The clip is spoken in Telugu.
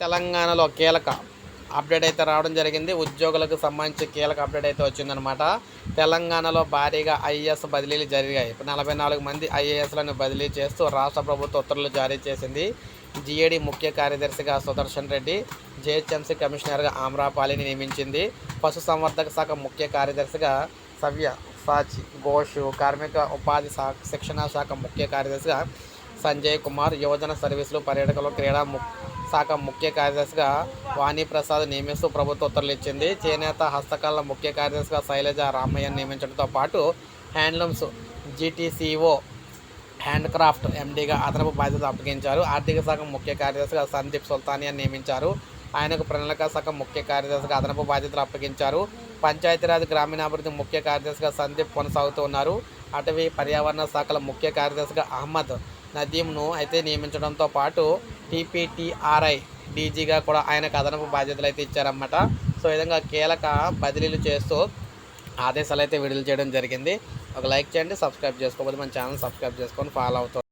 తెలంగాణలో కీలక అప్డేట్ అయితే రావడం జరిగింది. ఉద్యోగులకు సంబంధించి కీలక అప్డేట్ అయితే వచ్చిందనమాట తెలంగాణలో భారీగా ఐఏఎస్ బదిలీలు జరిగాయి. నలభై నాలుగు మంది ఐఏఎస్లను బదిలీ చేస్తూ రాష్ట్ర ప్రభుత్వ ఉత్తర్వులు జారీ చేసింది. జీఏడీ ముఖ్య కార్యదర్శిగా సుదర్శన్ రెడ్డి జేహెచ్ఎంసీ కమిషనర్గా ఆమ్రాపాలిని నియమించింది. పశుసంవర్ధక శాఖ ముఖ్య కార్యదర్శిగా సవ్య సాచి ఘోష్ కార్మిక ఉపాధి శిక్షణ శాఖ ముఖ్య కార్యదర్శిగా సంజయ్ కుమార్ యువజన సర్వీసులు పర్యాటకలు క్రీడా శాఖ ముఖ్య కార్యదర్శిగా వాణి ప్రసాద్ నియమిస్తూ ప్రభుత్వ ఉత్తర్వులు ఇచ్చింది. చేనేత హస్తకళ ముఖ్య కార్యదర్శిగా శైలజ రామయ్య నియమించడంతో పాటు హ్యాండ్లూమ్స్ జీటీసీఓ హ్యాండ్క్రాఫ్ట్ ఎండీగా అదనపు బాధ్యత అప్పగించారు. ఆర్థిక శాఖ ముఖ్య కార్యదర్శిగా సందీప్ సుల్తానియా నియమించారు. ఆయనకు ప్రణాళిక శాఖ ముఖ్య కార్యదర్శిగా అదనపు బాధ్యతలు అప్పగించారు. పంచాయతీరాజ్ గ్రామీణాభివృద్ధి ముఖ్య కార్యదర్శిగా సందీప్ కొనసాగుతూ ఉన్నారు. అటవీ పర్యావరణ శాఖల ముఖ్య కార్యదర్శిగా అహ్మద్ నదీంను అయితే నియమించడంతో పాటు టీపీటీఆర్ఐ డీజీగా కూడా ఆయనకు అదనపు బాధ్యతలు అయితే ఇచ్చారన్నమాట. సో విధంగా కీలక బదిలీలు చేస్తూ ఆదేశాలు అయితే విడుదల చేయడం జరిగింది. ఒక లైక్ చేయండి సబ్స్క్రైబ్ చేసుకోకపోతే మన ఛానల్ సబ్స్క్రైబ్ చేసుకొని ఫాలో అవుతాం